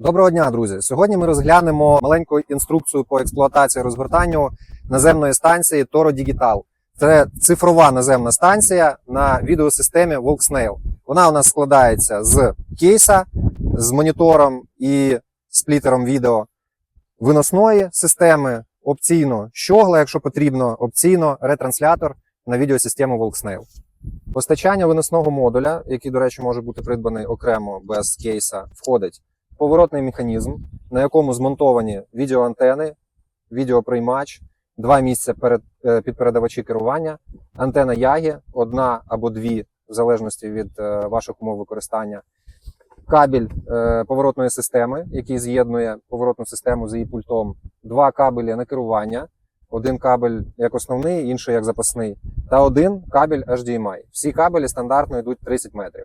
Доброго дня, друзі! Сьогодні ми розглянемо маленьку інструкцію по експлуатації розгортанню наземної станції Toro Digital. Це цифрова наземна станція на відеосистемі WalkSnail. Вона у нас складається з кейса, з монітором і сплітером відео, виносної системи, опційно щогла, якщо потрібно, опційно ретранслятор на відеосистему WalkSnail. Постачання виносного модуля, який, до речі, може бути придбаний окремо без кейса, входить поворотний механізм, на якому змонтовані відеоантени, відеоприймач, два місця перед, е, під передавачі керування, антена Ягі, одна або дві, в залежності від е, ваших умов використання, кабель е, поворотної системи, який з'єднує поворотну систему з її пультом, два кабелі на керування, один кабель як основний, інший як запасний, та один кабель HDMI. Всі кабелі стандартно йдуть 30 метрів.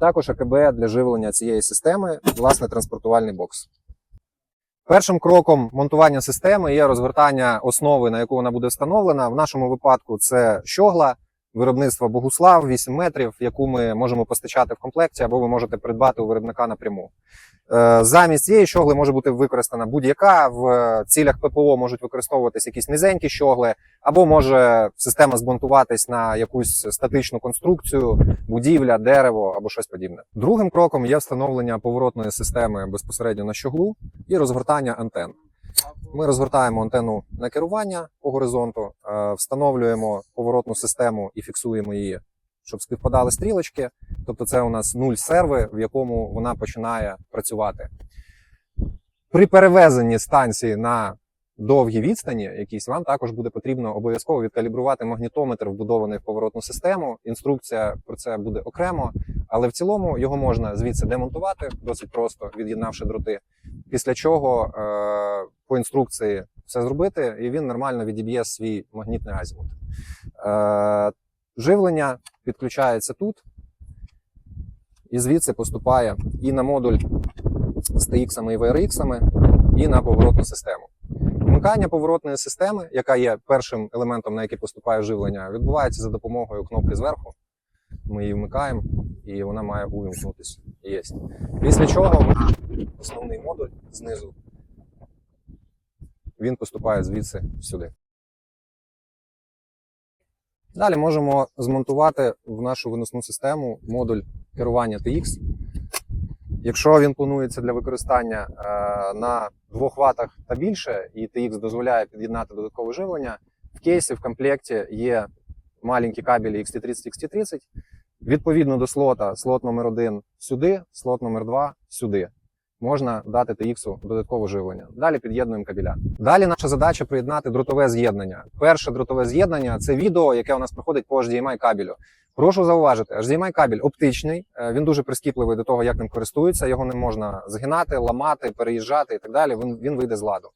Також АКБ для живлення цієї системи, власне, транспортувальний бокс. Першим кроком монтування системи є розгортання основи, на яку вона буде встановлена. В нашому випадку це щогла виробництва Богуслав 8 метрів, яку ми можемо постачати в комплекті, або ви можете придбати у виробника напряму. Е, Замість цієї щогли може бути використана будь-яка. В цілях ППО можуть використовуватись якісь низенькі щогли, або може система збунтуватись на якусь статичну конструкцію, будівля, дерево або щось подібне. Другим кроком є встановлення поворотної системи безпосередньо на щоглу і розгортання антен. Ми розгортаємо антенну на керування по горизонту, е, встановлюємо поворотну систему і фіксуємо її, щоб співпадали стрілочки. Тобто, це у нас нуль серви, в якому вона починає працювати. При перевезенні станції на довгі відстані, якісь вам також буде потрібно обов'язково відкалібрувати магнітометр, вбудований в поворотну систему. Інструкція про це буде окремо, але в цілому його можна звідси демонтувати досить просто, від'єднавши дроти. Після чого е, по інструкції все зробити, і він нормально відіб'є свій магнітний азімут. Е, живлення підключається тут, і звідси поступає і на модуль з TX і VRX, і на поворотну систему. Вмикання поворотної системи, яка є першим елементом, на який поступає живлення, відбувається за допомогою кнопки зверху. Ми її вмикаємо, і вона має увімкнутися. Є. Після чого основний модуль знизу. Він поступає звідси сюди. Далі можемо змонтувати в нашу виносну систему модуль керування TX. Якщо він планується для використання е, на 2 Вт та більше, і TX дозволяє під'єднати додаткове живлення, в кейсі в комплекті є маленькі кабелі XT30 XT30. Відповідно до слота, слот номер 1 сюди, слот номер 2 сюди. Можна дати TX додаткове живлення. Далі під'єднуємо кабеля. Далі наша задача приєднати дротове з'єднання. Перше дротове з'єднання це відео, яке у нас проходить по HDMI кабелю. Прошу зауважити, HDMI кабель оптичний, е, він дуже прискіпливий до того, як ним користуються. Його не можна згинати, ламати, переїжджати і так далі. Він, він вийде з ладу.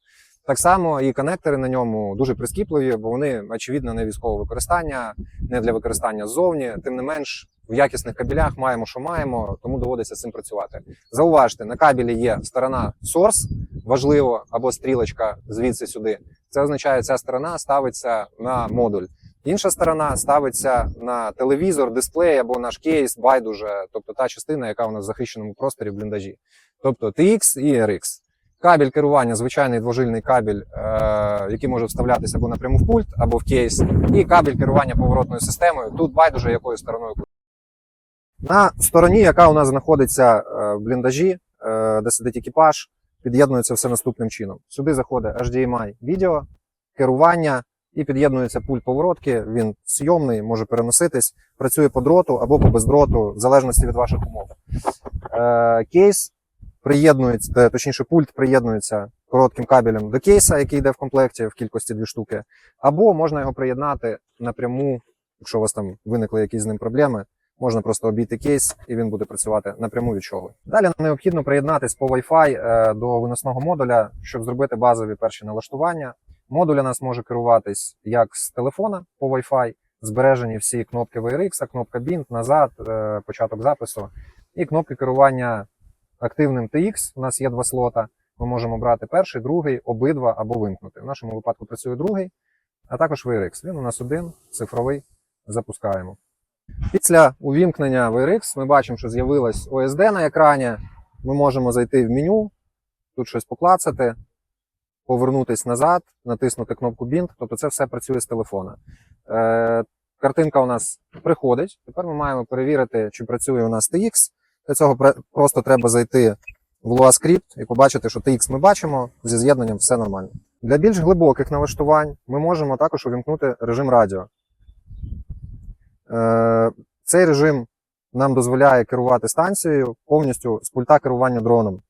Так само і конектори на ньому дуже прискіпливі, бо вони очевидно не військового використання, не для використання ззовні. Тим не менш, в якісних кабелях маємо, що маємо, тому доводиться з цим працювати. Зауважте, на кабелі є сторона source, важливо, або стрілочка звідси сюди. Це означає, ця сторона ставиться на модуль. Інша сторона ставиться на телевізор, дисплей або наш кейс, байдуже, тобто та частина, яка у нас в захищеному просторі в бліндажі. Тобто TX і RX. Кабель керування, звичайний двожильний кабель, е, який може вставлятися або напряму в пульт, або в кейс, і кабель керування поворотною системою. Тут байдуже якою стороною. На стороні, яка у нас знаходиться е, в бліндажі, е, де сидить екіпаж, під'єднується все наступним чином. Сюди заходить HDMI відео, керування і під'єднується пульт поворотки. Він сйомний, може переноситись, працює по дроту або по бездроту, в залежності від ваших умов. Е, Кейс приєднується, точніше, пульт приєднується коротким кабелем до кейса, який йде в комплекті в кількості дві штуки, або можна його приєднати напряму, якщо у вас там виникли якісь з ним проблеми. Можна просто обійти кейс, і він буде працювати напряму від щогли. Далі нам необхідно приєднатись по Wi-Fi е, до виносного модуля, щоб зробити базові перші налаштування. Модуль у нас може керуватись як з телефона по Wi-Fi, збережені всі кнопки VRX, кнопка Bind, назад, е, початок запису, і кнопки керування активним TX. У нас є два слота. Ми можемо брати перший, другий, обидва або вимкнути. В нашому випадку працює другий, а також VRX. Він у нас один, цифровий. Запускаємо. Після увімкнення VRX ми бачимо, що з'явилась OSD на екрані. Ми можемо зайти в меню, тут щось поклацати, повернутись назад, натиснути кнопку Bind, тобто це все працює з телефона. Е, картинка у нас приходить. Тепер ми маємо перевірити, чи працює у нас TX. Для цього просто треба зайти в Lua Script і побачити, що TX ми бачимо, зі з'єднанням все нормально. Для більш глибоких налаштувань ми можемо також увімкнути режим радіо. Е, цей режим нам дозволяє керувати станцією повністю з пульта керування дроном.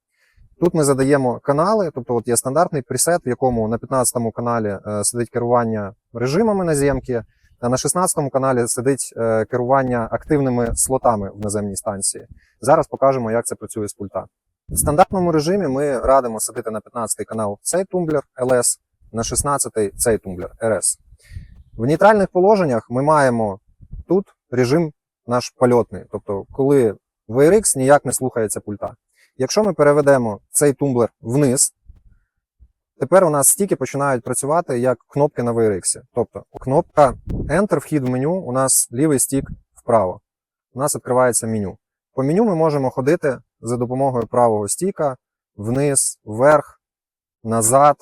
Тут ми задаємо канали, тобто от є стандартний пресет, в якому на 15-му каналі е, сидить керування режимами наземки, а на 16-му каналі сидить е, керування активними слотами в наземній станції. Зараз покажемо, як це працює з пульта. В стандартному режимі ми радимо садити на 15-й канал цей тумблер LS, на 16-й цей тумблер RS. В нейтральних положеннях ми маємо тут режим наш польотний, тобто коли VRX ніяк не слухається пульта. Якщо ми переведемо цей тумблер вниз, тепер у нас стіки починають працювати як кнопки на VRX. Тобто кнопка Enter, вхід в меню, у нас лівий стік вправо. У нас відкривається меню. По меню ми можемо ходити за допомогою правого стіка вниз, вверх, назад,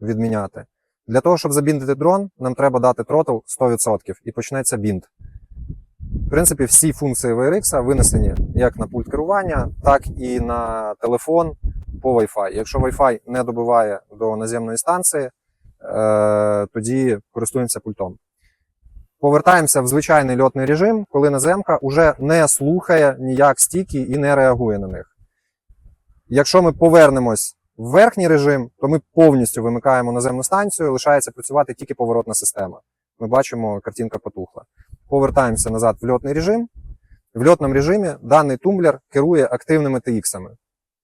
відміняти. Для того, щоб забіндити дрон, нам треба дати тротл 100% і почнеться бінд. В принципі, всі функції VRX винесені як на пульт керування, так і на телефон по Wi-Fi. Якщо Wi-Fi не добиває до наземної станції, е, тоді користуємося пультом. Повертаємося в звичайний льотний режим, коли наземка вже не слухає ніяк стіки і не реагує на них. Якщо ми повернемось в верхній режим, то ми повністю вимикаємо наземну станцію, лишається працювати тільки поворотна система. Ми бачимо, картинка потухла. Повертаємося назад в льотний режим. В льотному режимі даний тумблер керує активними TX-ами.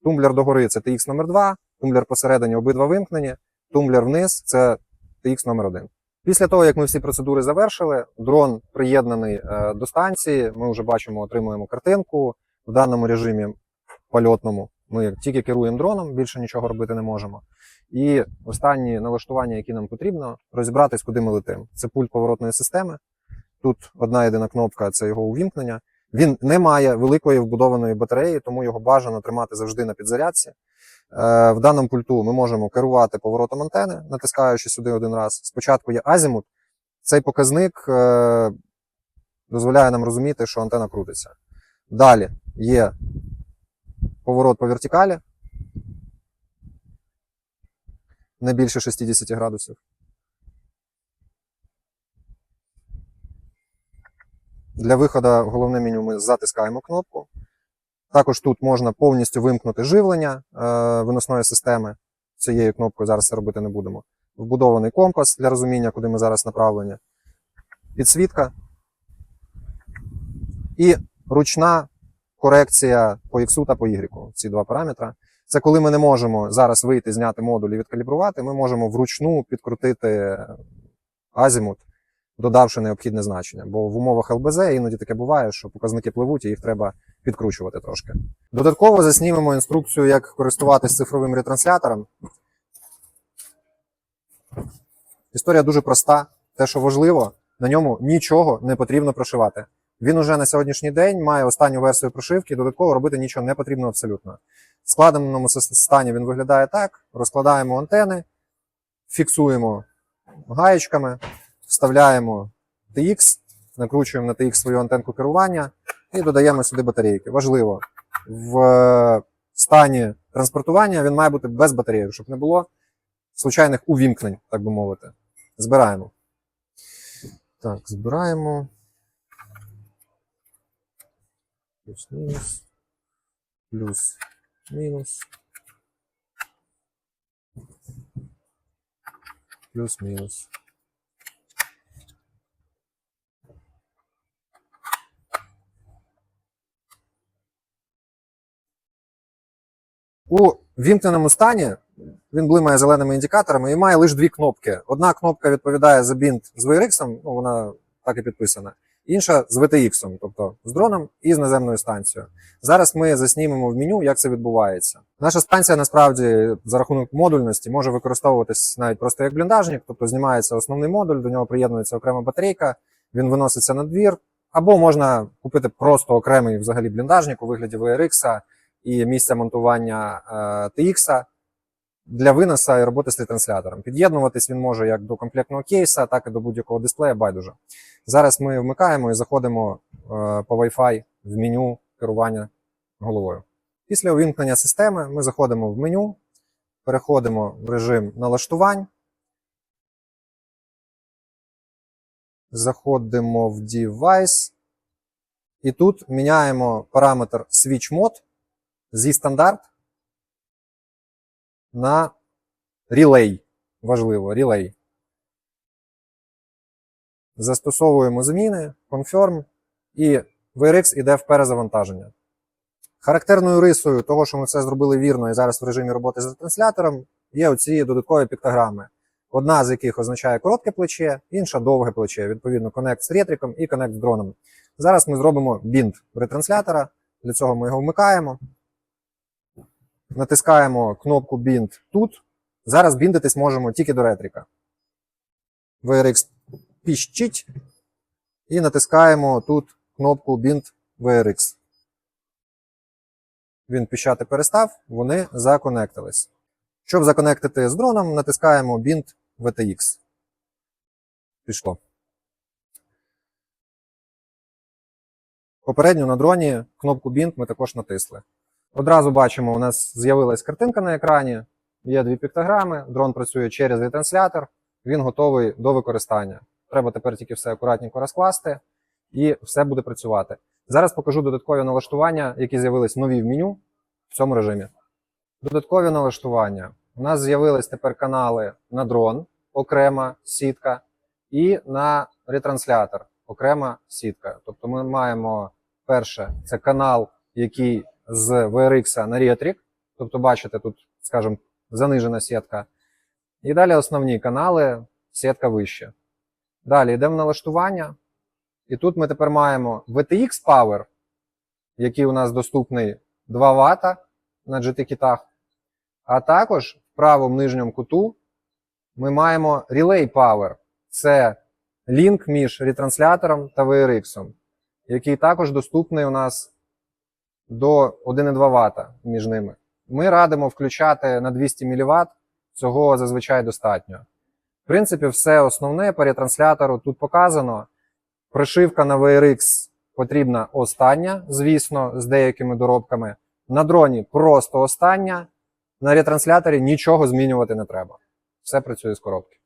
Тумблер догори це TX номер 2 тумблер посередині обидва вимкнені, тумблер вниз це TX номер 1 Після того, як ми всі процедури завершили, дрон приєднаний е, до станції. Ми вже бачимо, отримуємо картинку в даному режимі польотному. Ми тільки керуємо дроном, більше нічого робити не можемо. І останні налаштування, які нам потрібно, розібратись, куди ми летимо. Це пульт поворотної системи. Тут одна єдина кнопка це його увімкнення. Він не має великої вбудованої батареї, тому його бажано тримати завжди на підзарядці. Е, В даному пульту ми можемо керувати поворотом антени, натискаючи сюди один раз. Спочатку є азімут. Цей показник е, дозволяє нам розуміти, що антена крутиться. Далі є поворот по вертикалі, не більше 60 градусів. Для виходу головне меню ми затискаємо кнопку. Також тут можна повністю вимкнути живлення е, виносної системи. Цією кнопкою зараз це робити не будемо. Вбудований компас для розуміння, куди ми зараз направлені. Підсвітка. І ручна корекція по X та по Y. Ці два параметри. Це коли ми не можемо зараз вийти, зняти модуль і відкалібрувати, ми можемо вручну підкрутити азімут, додавши необхідне значення. Бо в умовах ЛБЗ іноді таке буває, що показники пливуть і їх треба підкручувати трошки. Додатково заснімемо інструкцію, як користуватись цифровим ретранслятором. Історія дуже проста. Те, що важливо, на ньому нічого не потрібно прошивати. Він уже на сьогоднішній день має останню версію прошивки, додатково робити нічого не потрібно абсолютно. В складеному стані він виглядає так: розкладаємо антени, фіксуємо гаєчками, вставляємо TX, накручуємо на TX свою антенку керування і додаємо сюди батарейки. Важливо, в е, стані транспортування він має бути без батареї, щоб не було случайних увімкнень, так би мовити. Збираємо. Так, збираємо. Плюс-мінус. Плюс-мінус. Плюс-мінус. У вімкненому стані він блимає зеленими індикаторами і має лише дві кнопки. Одна кнопка відповідає за бінт з VRX, ну вона так і підписана. Інша з VTX, тобто з дроном і з наземною станцією. Зараз ми заснімемо в меню, як це відбувається. Наша станція насправді за рахунок модульності може використовуватись навіть просто як бліндажник, тобто знімається основний модуль, до нього приєднується окрема батарейка, він виноситься на двір. Або можна купити просто окремий взагалі бліндажник у вигляді VRX і місця монтування е, TX, для виноса і роботи з ретранслятором. Під'єднуватись він може як до комплектного кейса, так і до будь-якого дисплея, байдуже. Зараз ми вмикаємо і заходимо е, по Wi-Fi в меню керування головою. Після увімкнення системи ми заходимо в меню, переходимо в режим налаштувань. Заходимо в Device. І тут міняємо параметр Switch Mode зі стандарт на Relay. Важливо, Relay. Застосовуємо зміни, Confirm, і VRX іде в перезавантаження. Характерною рисою того, що ми все зробили вірно і зараз в режимі роботи з ретранслятором, є оці додаткові піктограми. Одна з яких означає коротке плече, інша довге плече. Відповідно, коннект з ретриком і коннект з дроном. Зараз ми зробимо бінт ретранслятора. Для цього ми його вмикаємо. Натискаємо кнопку Bind тут. Зараз біндитись можемо тільки до ретрика. VRX піщить. І натискаємо тут кнопку Bind VRX. Він піщати перестав, вони законектились. Щоб законектити з дроном, натискаємо Bind VTX. Пішло. Попередньо на дроні кнопку Bind ми також натисли. Одразу бачимо, у нас з'явилась картинка на екрані, є дві піктограми, дрон працює через ретранслятор, він готовий до використання. Треба тепер тільки все акуратненько розкласти, і все буде працювати. Зараз покажу додаткові налаштування, які з'явились нові в меню в цьому режимі. Додаткові налаштування. У нас з'явились тепер канали на дрон, окрема сітка, і на ретранслятор, окрема сітка. Тобто ми маємо перше, це канал, який з VRX на Retric. Тобто, бачите, тут, скажімо, занижена сітка. І далі основні канали, сітка вище. Далі йдемо в налаштування. І тут ми тепер маємо VTX Power, який у нас доступний 2 Вт на GT-кітах. А також в правому нижньому куту ми маємо Relay Power. Це лінк між ретранслятором та VRX, який також доступний у нас до 1,2 Вт між ними. Ми радимо включати на 200 мВт, цього зазвичай достатньо. В принципі, все основне по ретранслятору тут показано. Прошивка на VRX потрібна остання, звісно, з деякими доробками. На дроні просто остання. На ретрансляторі нічого змінювати не треба. Все працює з коробки.